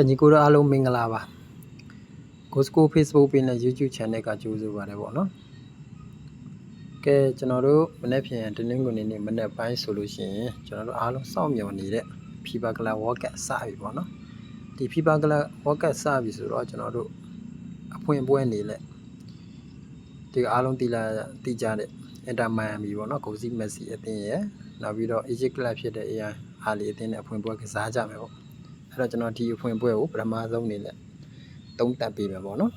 ကညီကိုတို့အားလုံးမင်္ဂလာပါ Gosco Facebook page နဲ့ YouTube channel ကကြိုးဆိုပါတယ်ပေါ့နော်ကဲကျွန်တော်တို့မနေ့ပြန်တနင်္ဂနွေနေ့မနေ့ပိုင်းဆိုလို့ရှိရင်ကျွန်တော်တို့အားလုံးစောင့်မျှော်နေတဲ့ FIFA Club World Cup စပြီပေါ့နော်ဒီ FIFA Club World Cup စပြီဆိုတော့ကျွန်တော်တို့အဖွင့်ပွဲနေလက်ဒီအားလုံးတီလာတီကြတဲ့ Inter Miami ပေါ့နော် Gozi Messi အသင်းရယ်နောက်ပြီးတော့ Egypt Club ဖြစ်တဲ့ AI အားလီအသင်းနဲ့အဖွင့်ပွဲကစားကြမယ်ပေါ့ အဲ့တော့ကျွန်တော်ဒီအဖွင့်ပွဲကိုပထမဆုံးနေနဲ့သုံးသပ်ပေးမယ်ပေါ့နော်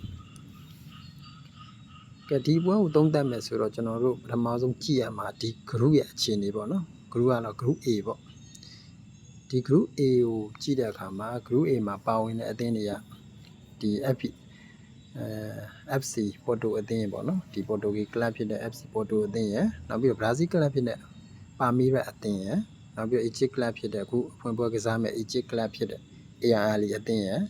ကဲဒီပွဲကိုသုံးသပ်မယ်ဆိုတော့ကျွန်တော်တို့ပထမဆုံးကြည့်ရမှာဒီ group ရဲ့အခြေအနေပေါ့နော် group ကတော့ group A ပေါ့ဒီ group A ကိုကြည့်တဲ့အခါမှာ group A မှာပါဝင်တဲ့အသင်းတွေကဒီ FP အဲ FC Porto အသင်းပေါ့နော်ဒီ Porto က club ဖြစ်တဲ့ FC Porto အသင်းရယ်နောက်ပြီးတော့ Brazil club ဖြစ်တဲ့ Palmeiras အသင်းရယ်နောက်ပြီးတော့ Egypt club ဖြစ်တဲ့အခုအဖွင့်ပွဲကစားမဲ့ Egypt club ဖြစ်တဲ့ ARL အသင်းရယ်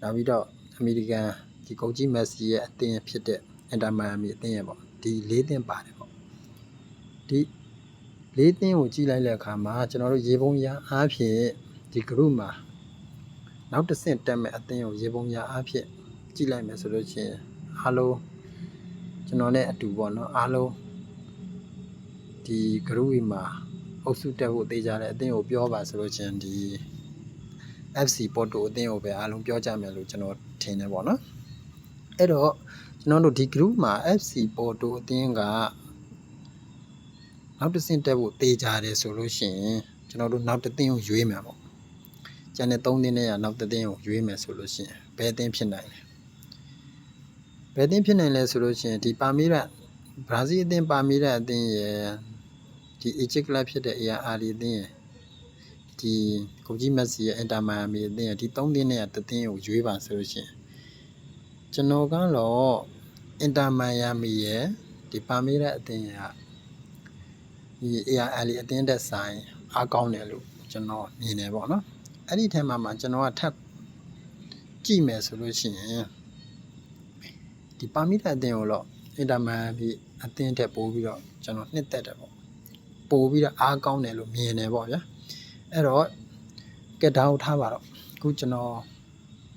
နောက်ပြီးတော့အမေရိကန်ဒီကုတ်ကြီးမက်ဆီရဲ့အသင်းဖြစ်တဲ့ Inter Miami အသင်းရယ်ပေါ့ဒီ၄သင်းပါတယ်ပေါ့ဒီ၄သင်းကိုကြည့်လိုက်တဲ့အခါမှာကျွန်တော်တို့ရေပုံရအားဖြင့်ဒီ group မှာနောက်တစ်ဆင့်တက်မဲ့အသင်းကိုရေပုံရအားဖြင့်ကြည့်လိုက်မယ်ဆိုလို့ရှိရင်အားလုံးကျွန်တော်နဲ့အတူပေါ့နော်အားလုံးဒီ group မှာအုပ်စုတက်ဖို့တေးကြတဲ့အသင်းကိုပြောပါဆိုလို့ချင်းဒီ FC Porto အသင်းကိုပဲအားလုံးပြောကြမယ်လို့ကျွန်တော်ထင်တယ်ပေါ့နော်အဲ့တော့ကျွန်တော်တို့ဒီ group မှာ FC Porto အသင်းကနောက်တစ်ဆင့်တက်ဖို့တေးကြတယ်ဆိုလို့ရှိရင်ကျွန်တော်တို့နောက်တစ်သင်းကိုရွေးမယ်ပေါ့ကျန်တဲ့၃သင်းနဲ့ကနောက်တစ်သင်းကိုရွေးမယ်ဆိုလို့ရှိရင်ဘယ်အသင်းဖြစ်နိုင်လဲဘယ်အသင်းဖြစ်နိုင်လဲဆိုလို့ရှိရင်ဒီပါမီရာဘရာဇီးအသင်းပါမီရာအသင်းရဲ့ဒီ Egypt club ဖြစ်တဲ့ AR အသင်းရဲ့ ဒီကိုကြီးမက်ဆီရဲ့အင်တာမိုင်မီအသင်းရဲ့ဒီ၃သင်းနဲ့ကတစ်သင်းကိုရွေးပါဆိုလို့ရှိရင်ကျွန်တော်ကတော့အင်တာမိုင်ယာမီရဲ့ဒီပါမီရာအသင်းရဲ့ဒီ AR အသင်းတက်ဆိုင်အားကောင်းတယ်လို့ကျွန်တော်မြင်တယ်ပေါ့နော်အဲ့ဒီထဲမှာမှကျွန်တော်ကထပ်ကြည့်မယ်ဆိုလို့ရှိရင်ဒီပါမီရာအသင်းကိုတော့အင်တာမိုင်ပြီးအသင်းတက်ပို့ပြီးတော့ကျွန်တော်နှစ်သက်တယ်ပေါ့ပို့ပြီးတော့အားကောင်းတယ်လို့မြင်တယ်ပေါ့ဗျာ အဲ့တော့ကဲဒါကိုထားပါတော့အခုကျွန်တော်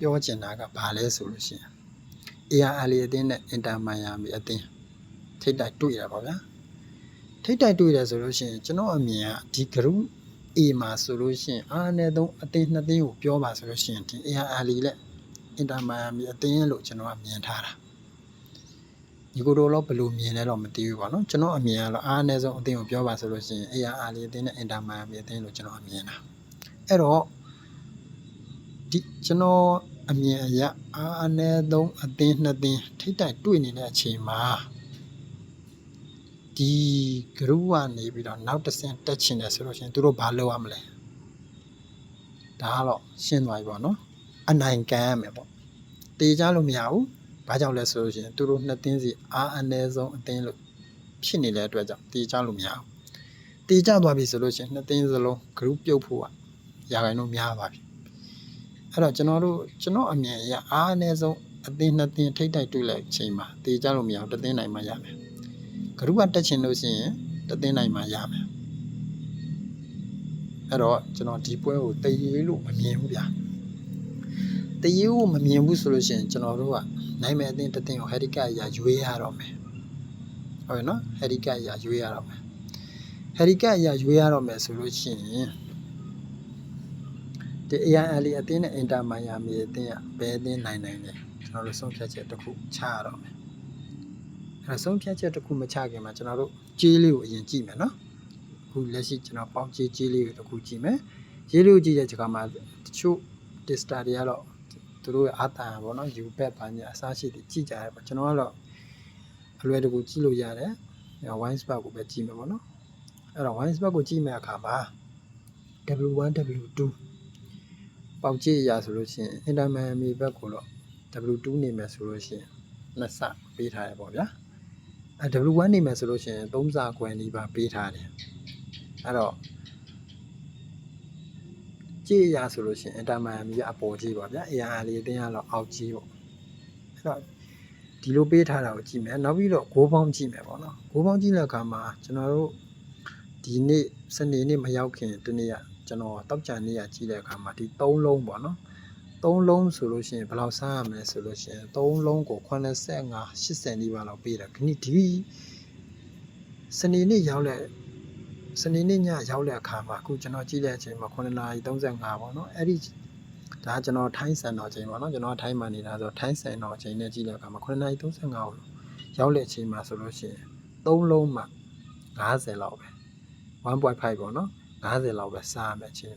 ပြောချင်တာကဘာလဲဆိုလို့ရှိရင် ARL အသင်းနဲ့ Inter Miami အသင်းထိတ်တိုက်တွေ့ရပါဗျာထိတ်တိုက်တွေ့တယ်ဆိုလို့ရှိရင်ကျွန်တော်အမြင်ကဒီ group A မှာဆိုလို့ရှိရင်အားအနည်းဆုံးအသင်းနှစ်သင်းကိုပြောပါဆိုလို့ရှိရင်ဒီ ARL နဲ့ Inter Miami အသင်းလို့ကျွန်တော်ကမြင်ထားတာ ညီကိုတို့တော့ဘယ်လိုမြင်လဲတော့မသိဘူးပေါ့နော်ကျွန်တော်အမြင်ကတော့အားအနည်းဆုံးအသင်းကိုပြောပါဆိုလို့ရှိရင်အေးအားလေးအသင်းနဲ့အင်တာမိုင်အမြင်အသင်းလို့ကျွန်တော်အမြင်တာအဲ့တော့ဒီကျွန်တော်အမြင်အရအားအနည်းဆုံးအသင်းနှစ်သင်းထိတိုက်တွေ့နေတဲ့အချိန်မှာဒီ group ကနေပြီးတော့နောက်တစ်ဆင့်တက်ချင်တယ်ဆိုလို့ရှိရင်သူတို့ဘာလုပ်ရမလဲဒါကတော့ရှင်းသွားပြီပေါ့နော်အနိုင်ကန်ရမယ်ပေါ့တေချလို့မရဘူး ဘာကြောင့်လဲဆိုလို့ရှိရင်သူတို့နှစ်သင်းစီအားအနည်းဆုံးအသင်းလို့ဖြစ်နေတဲ့အတွက်ကြောင့်တေချလို့မရဘူးတေချသွားပြီဆိုလို့ရှိရင်နှစ်သင်းစလုံး group ပြုတ်ဖို့ကရာခိုင်နှုန်းများပါပြီအဲ့တော့ကျွန်တော်တို့ကျွန်တော်အမြင်အရအားအနည်းဆုံးအသင်းနှစ်သင်းထိတ်တိုက်တွေ့လိုက်ချိန်မှာတေချလို့မရဘူးတစ်သင်းနိုင်မှရမယ်ဂရုကတက်ချင်လို့ရှိရင်တသိန်းနိုင်မှရမယ်အဲ့တော့ကျွန်တော်ဒီပွဲကိုတရေလို့မမြင်ဘူးဗျာ တရေကိုမမြင်ဘူးဆိုလို့ရှိရင်ကျွန်တော်တို့ကနိုင်မဲ့အသင်းတစ်သင်းကိုဟက်ဒီကတ်အရာရွေးရတော့မယ်ဟုတ်ရနော်ဟက်ဒီကတ်အရာရွေးရတော့မယ်ဟက်ဒီကတ်အရာရွေးရတော့မယ်ဆိုလို့ရှိရင်ဒီ AIL အသင်းနဲ့ Inter Miami အသင်းကဘယ်အသင်းနိုင်နိုင်လဲကျွန်တော်တို့ဆုံးဖြတ်ချက်တစ်ခုချရတော့မယ်အဲဆုံးဖြတ်ချက်တစ်ခုမချခင်မှာကျွန်တော်တို့ကြေးလေးကိုအရင်ကြည့်မယ်နော်အခုလက်ရှိကျွန်တော်ပေါင်းကြေးကြေးလေးကိုတစ်ခုကြည့်မယ်ကြေးလေးကိုကြည့်တဲ့ချိန်မှာတချို့ tester တွေကတော့ သူတို့ရဲ့အာတန်ပေါ့နော် U bet ဘာညာအစားရှိတွေကြည့်ကြရပါကျွန်တော်ကတော့အလွယ်တကူကြည့်လို့ရတယ် wine spark ကိုပဲကြည့်မယ်ပေါ့နော်အဲ့တော့ wine spark ကိုကြည့်မဲ့အခါမှာ W1 W2 ပေါက်ကြေးအရာဆိုလို့ရှိရင် Inter Miami ဘက်ကိုတော့ W2 နေမယ်ဆိုလို့ရှိရင်နှစ်ဆပေးထားရပေါ့ဗျာအဲ W1 နေမယ်ဆိုလို့ရှိရင်3စာခွဲနီးပါပေးထားတယ်အဲ့တော့ ကြည့်ရဆိုလို့ရှိရင်အင်တာမန်မီကအပေါ်ကြီးပါဗျာ AR လေးအတင်းရတော့အောက်ကြီးပေါ့အဲ့တော့ဒီလိုပေးထားတာကိုကြည့်မယ်နောက်ပြီးတော့ဂိုးပေါင်းကြည့်မယ်ပေါ့နော်ဂိုးပေါင်းကြည့်တဲ့အခါမှာကျွန်တော်တို့ဒီနေ့စနေနေ့မရောက်ခင်တနေ့ကကျွန်တော်တောက်ကြနေ့ကကြည့်တဲ့အခါမှာဒီ3လုံးပေါ့နော်သုံးလုံးဆိုလို့ရှိရင်ဘယ်လောက်စားရမလဲဆိုလို့ရှိရင်သုံးလုံးကို85 80နီးပါးလောက်ပေးတာခဏဒီစနေနေ့ရောက်လက် စနေနေ့ညရောက်တဲ့အခါမှာအခုကျွန်တော်ကြည့်တဲ့အချိန်မှာ9:35ပေါ့နော်အဲ့ဒီဒါကျွန်တော်ထိုင်းစံတော်ချိန်ပေါ့နော်ကျွန်တော်ထိုင်းမှာနေတာဆိုထိုင်းစံတော်ချိန်နဲ့ကြည့်တဲ့အခါမှာ9:35ကိုရောက်တဲ့အချိန်မှာဆိုလို့ရှိရင်သုံးလုံးမှ90လောက်ပဲ1.5ပေါ့နော်90လောက်ပဲစားရမယ်အချိန်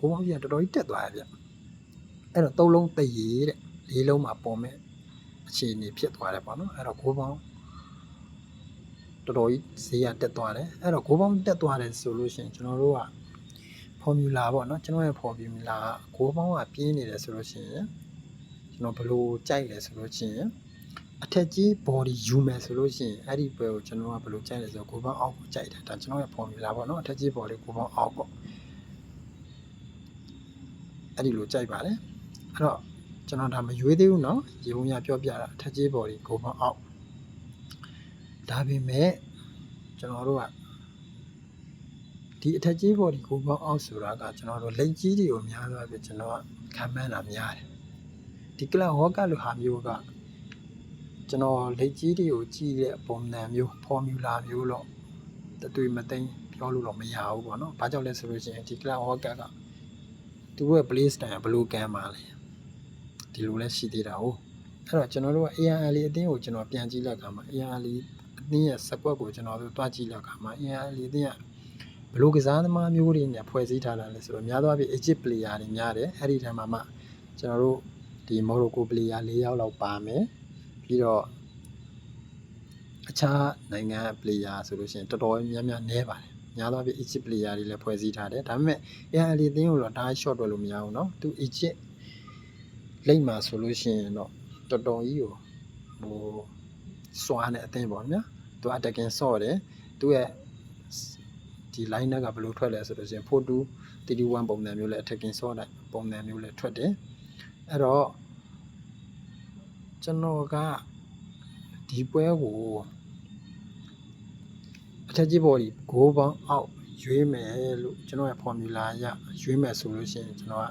ကိုပေါင်းကြီးကတော်တော်ကြီးတက်သွားရဗျအဲ့တော့သုံးလုံးတရေတဲ့လေးလုံးမှာပေါ်မဲ့အခြေအနေဖြစ်သွားတယ်ပေါ့နော်အဲ့တော့ကိုပေါင်း တော်တော်ကြီးဈေးကတက်သွားတယ်အဲ့တော့ကိုပေါင်းတက်သွားတယ်ဆိုလို့ရှိရင်ကျွန်တော်တို့က formula ပေါ့နော်ကျွန်တော်ရဲ့ formula ကကိုပေါင်းကပြင်းနေတယ်ဆိုလို့ရှိရင်ကျွန်တော်ဘယ်လိုကြိုက်လဲဆိုလို့ရှိရင်အထက်ကြီး body ယူမယ်ဆိုလို့ရှိရင်အဲ့ဒီဘယ်ကိုကျွန်တော်ကဘယ်လိုကြိုက်လဲဆိုတော့ကိုပေါင်းအောက်ကိုကြိုက်တယ်ဒါကျွန်တော်ရဲ့ formula ပေါ့နော်အထက်ကြီး body ကိုပေါင်းအောက်ပေါ့အဲ့ဒီလိုကြိုက်ပါတယ်အဲ့တော့ကျွန်တော်ဒါမရွေးသေးဘူးเนาะရေပုံရပြောပြတာအထက်ကြီး body ကိုပေါင်းအောက် ဒါပေမဲ့ကျွန်တော်တို့ကဒီအထက်ကြီးဘော်ဒီကိုပေါင်းအောက်ဆိုတာကကျွန်တော်တို့လက်ကြီးတွေကိုများသွားပြီကျွန်တော်ကခံမှန်းတာများတယ်ဒီကလဟောကလိုဟာမျိုးကကျွန်တော်လက်ကြီးတွေကိုကြည့်တဲ့ပုံစံမျိုးဖော်မြူလာမျိုးတော့တသွေမသိမ်းပြောလို့တော့မရဘူးပေါ့နော်ဘာကြောင့်လဲဆိုလို့ရှိရင်ဒီကလဟောကကသူတို့ရဲ့ play style ကဘယ်လိုကမ်းပါလဲဒီလိုလဲရှိသေးတာဟုတ်အဲ့တော့ကျွန်တော်တို့က ARL အတင်းကိုကျွန်တော်ပြန်ကြည့်လိုက်ခါမှာ ARL အတင်းရဲ့စကွက်ကိုကျွန်တော်တို့တွားကြည့်လိုက်ခါမှာ ARL အတင်းက ဘယ်လိုကစားသမားမျိုးတွေနဲ့ဖွဲ့စည်းထားတာလဲဆိုတော့များသောအားဖြင့် Egypt player တွေများတယ်အဲ့ဒီထဲမှာမှကျွန်တော်တို့ဒီ Morocco player ၄ယောက်လောက်ပါမယ်ပြီးတော့အခြားနိုင်ငံ player ဆိုလို့ရှိရင်တော်တော်များများနည်းပါတယ်များသောအားဖြင့် Egypt player တွေလည်းဖွဲ့စည်းထားတယ်ဒါပေမဲ့ AL အသင်းကိုတော့ဒါ short တွက်လို့မရဘူးเนาะသူ Egypt လိမ့်မှာဆိုလို့ရှိရင်တော့တော်တော်ကြီးကိုဟိုစွာနေအသင်းပေါ့နော် သူ attacking ဆော့တယ်သူရဲ့ဒီ line ကဘယ်လိုထွက်လဲဆိုတော့ရှင်42 31ပုံစံမျိုးလဲ attacking ဆော့လိုက်ပုံစံမျိုးလဲထွက်တယ်အဲ့တော့ကျွန်တော်ကဒီပွဲကိုအထက်ကြီးဘော်ဒီဂိုးပေါင်းအောက်ရွေးမယ်လို့ကျွန်တော်ရဲ့ formula အရရွေးမယ်ဆိုလို့ရှိရင်ကျွန်တော်က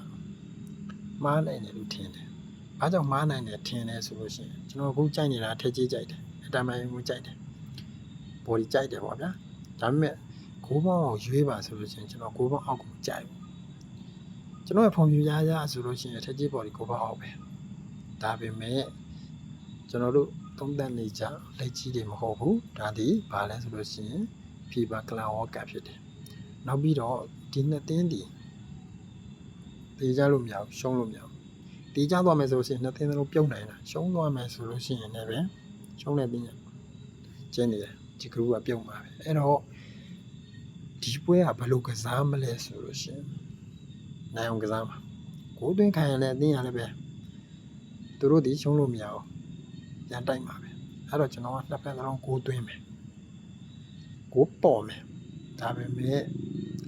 မှားနိုင်တယ်လို့ထင်တယ်။ဘာကြောင့်မှားနိုင်တယ်ထင်လဲဆိုလို့ရှိရင်ကျွန်တော်အခုကြိုက်နေတာအထက်ကြီးကြိုက်တယ်။အတမန်ကိုကြိုက်တယ်။ body ကြိုက်တယ်ပေါ့ဗျာ။ဒါပေမဲ့ကိုးပေါင်းအောင်ရွေးပါဆိုလို့ရှိရင်ကျွန်တော်ကိုးပေါင်းအောက်ကိုကြိုက်ဘူးကျွန်တော်ရဲ့ဖွန်ပြူရရဆိုလို့ရှိရင်အထက်ကြီးပေါ်ဒီကိုးပေါင်းအောက်ပဲဒါပေမဲ့ကျွန်တော်တို့သုံးသပ်နေကြလက်ကြီးတွေမဟုတ်ဘူးဒါဒီဘာလဲဆိုလို့ရှိရင် fever cloud walker ဖြစ်တယ်နောက်ပြီးတော့ဒီနှစ်သင်းဒီတေးကြလို့မရဘူးရှုံးလို့မရဘူးတေးကြသွားမယ်ဆိုလို့ရှိရင်နှစ်သင်းလုံးပြုတ်နိုင်တာရှုံးသွားမယ်ဆိုလို့ရှိရင်လည်းပဲရှုံးတဲ့တင်းကျင်းနေတယ် ဒီ group ကပြုတ်မှာပဲအဲ့တော့ဒီပွဲကဘယ်လိုကစားမလဲဆိုလို့ရှိရင်နိုင်အောင်ကစားမှာကိုသွင်းခံရလဲအတင်းရလည်းပဲသူတို့ဒီရှုံးလို့မရအောင်ပြန်တိုက်မှာပဲအဲ့တော့ကျွန်တော်ကနှစ်ဖက်လုံးကိုသွင်းမယ်ကိုပေါ်မယ်ဒါပေမဲ့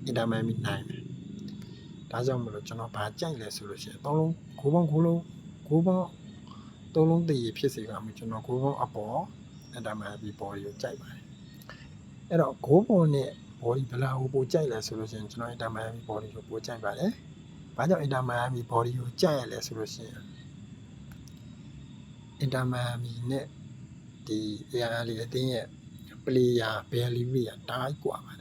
အင်တာမန်မီနိုင်မယ်ဒါကြောင့်မလို့ကျွန်တော်ဘာကြိုက်လဲဆိုလို့ရှိရင်သုံးလုံးကိုပေါင်းကိုလုံးကိုပေါင်းသုံးလုံးတည်ရဖြစ်စေကမှကျွန်တော်ကိုပေါင်းအပေါ်အင်တာမန်ဘီပေါ်ကိုကြိုက်ပါတယ် အဲ့တော့ကိုပေါ်နဲ့ body ဘယ်လာကိုပိုကြိုက်လဲဆိုလို့ရှိရင်ကျွန်တော် Inter Miami body ကိုပိုကြိုက်ပါတယ်။ဘာကြောင့် Inter Miami body ကိုကြိုက်ရလဲဆိုလို့ရှိရင် Inter Miami နဲ့ဒီ AR လေးအတင်းရဲ့ player value ကတားကွာပါတယ်